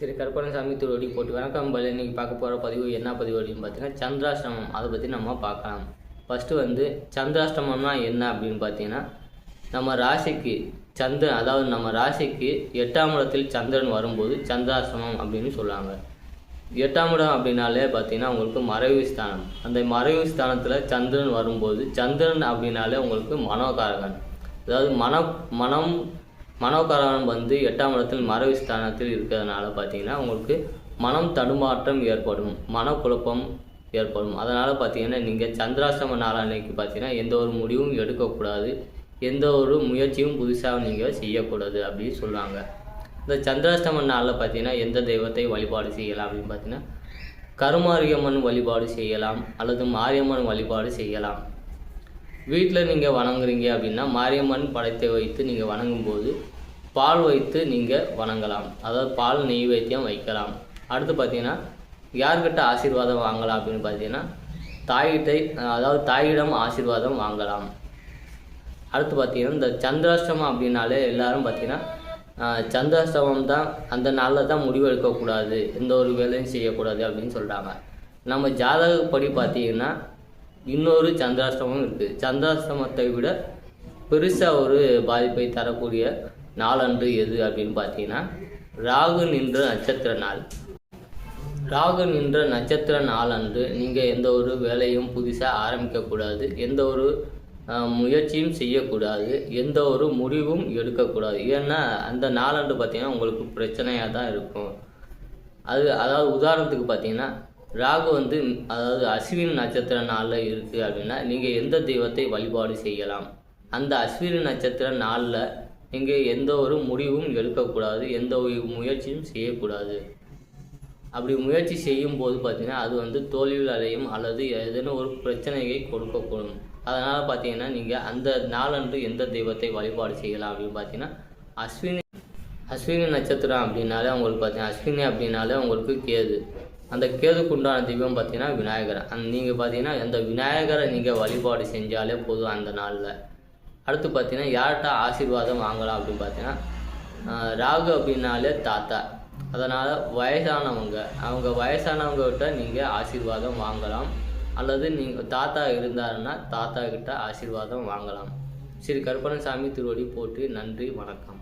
சரி கருப்பணசாமி திருவடி போட்டு வணக்கம் பல இன்றைக்கி பார்க்க போகிற பதிவு என்ன பதிவு அப்படின்னு பார்த்தீங்கன்னா சந்திராஷ்டமம். அதை பற்றி நம்ம பார்க்கலாம். ஃபஸ்ட்டு வந்து சந்திராஷ்டமம்னா என்ன அப்படின்னு பார்த்தீங்கன்னா நம்ம ராசிக்கு சந்திரன் அதாவது நம்ம ராசிக்கு எட்டாம் இடத்தில் சந்திரன் வரும்போது சந்திராஷ்டமம் அப்படின்னு சொல்லுவாங்க. எட்டாம் இடம் அப்படின்னாலே பார்த்தீங்கன்னா உங்களுக்கு மறைவு ஸ்தானம். அந்த மறைவு ஸ்தானத்தில் சந்திரன் வரும்போது சந்திரன் அப்படின்னாலே உங்களுக்கு மனோகாரகன். அதாவது மன மனம் மனோகாரகன் வந்து எட்டாம் இடத்தில் மறைவு ஸ்தானத்தில் இருக்கிறதுனால பார்த்தீங்கன்னா உங்களுக்கு மனம் தடுமாற்றம் ஏற்படும் மனக்குழப்பம் ஏற்படும். அதனால் பார்த்தீங்கன்னா நீங்கள் சந்திராசிரம நாளான்னைக்கு பார்த்தீங்கன்னா எந்த ஒரு முடிவும் எடுக்கக்கூடாது எந்த ஒரு முயற்சியும் புதுசாக நீங்கள் செய்யக்கூடாது அப்படின்னு சொல்லுவாங்க இந்த சந்திராஷ்டம நாளில் பார்த்தீங்கன்னா எந்த தெய்வத்தை வழிபாடு செய்யலாம் அப்படின்னு பார்த்தீங்கன்னா கருமாரியம்மன் வழிபாடு செய்யலாம் அல்லது மாரியம்மன் வழிபாடு செய்யலாம். வீட்டில் நீங்கள் வணங்குறீங்க அப்படின்னா மாரியம்மன் படைத்தை வைத்து நீங்கள் வணங்கும்போது பால் வைத்து நீங்கள் வணங்கலாம். அதாவது பால் நெய் வைத்தியம் வைக்கலாம். அடுத்து பார்த்தீங்கன்னா யார்கிட்ட ஆசீர்வாதம் வாங்கலாம் அப்படின்னு பார்த்தீங்கன்னா தாயிட்டை அதாவது தாயிடம் ஆசீர்வாதம் வாங்கலாம். அடுத்து பார்த்தீங்கன்னா இந்த சந்திராஷ்டமம் அப்படின்னாலே எல்லாரும் பார்த்தீங்கன்னா சந்திராஷ்டமம் தான் அந்த நாளில் தான் முடிவு எடுக்கக்கூடாது. எந்த ஒரு வேலையும் செய்யக்கூடாது அப்படின்னு சொல்கிறாங்க நம்ம ஜாதகப்படி பார்த்தீங்கன்னா இன்னொரு சந்திராஷ்டமம் இருக்குது சந்திராஷ்டமத்தை விட பெருசாக ஒரு பாதிப்பை தரக்கூடிய நாளன்று எது அப்படின்னு பார்த்தீங்கன்னா ராகு நின்ற நட்சத்திர நாள். ராகு நின்ற நட்சத்திர நாள் அன்று நீங்கள் எந்த ஒரு வேலையும் புதுசாக ஆரம்பிக்கக்கூடாது. எந்த ஒரு முயற்சியும் செய்யக்கூடாது. எந்த ஒரு முடிவும் எடுக்கக்கூடாது. ஏன்னா அந்த நாளன்று பார்த்தீங்கன்னா உங்களுக்கு பிரச்சனையாக தான் இருக்கும். அது அதாவது உதாரணத்துக்கு பார்த்தீங்கன்னா ராகு வந்து அதாவது அஸ்வின் நட்சத்திர நாளில் இருக்குது அப்படின்னா நீங்கள் எந்த தெய்வத்தை வழிபாடு செய்யலாம்? அந்த அஸ்வினி நட்சத்திர நாளில் நீங்கள் எந்த ஒரு முடிவும் எடுக்கக்கூடாது எந்த ஒரு முயற்சியும் செய்யக்கூடாது. அப்படி முயற்சி செய்யும் போது பார்த்தீங்கன்னா அது வந்து தோல்வியில் அடையும் அல்லது ஏதேனும் ஒரு பிரச்சனையை கொடுக்கக்கூடும். அதனால் பார்த்தீங்கன்னா நீங்கள் அந்த நாளன்று எந்த தெய்வத்தை வழிபாடு செய்யலாம் அப்படின்னு பார்த்தீங்கன்னா அஸ்வினி அஸ்வினி நட்சத்திரம் அப்படின்னாலே உங்களுக்கு பார்த்தீங்கன்னா அஸ்வினி அப்படின்னாலே உங்களுக்கு கேது. அந்த கேதுக்கு உண்டான தெய்வம் பார்த்தீங்கன்னா விநாயகர். அந்த நீங்கள் பார்த்தீங்கன்னா அந்த விநாயகரை நீங்கள் வழிபாடு செஞ்சாலே போதும் அந்த நாளில். அடுத்து பார்த்தீங்கன்னா யார்கிட்ட ஆசீர்வாதம் வாங்கலாம் அப்படின்னு பார்த்தீங்கன்னா ராகு அப்படின்னாலே தாத்தா. அதனால் வயசானவங்க அவங்க வயசானவங்ககிட்ட நீங்கள் ஆசீர்வாதம் வாங்கலாம். அல்லது நீங்கள் தாத்தா இருந்தாருன்னா தாத்தா கிட்ட ஆசீர்வாதம் வாங்கலாம். ஸ்ரீ கருப்பணசாமி திருவடி போட்டு நன்றி வணக்கம்.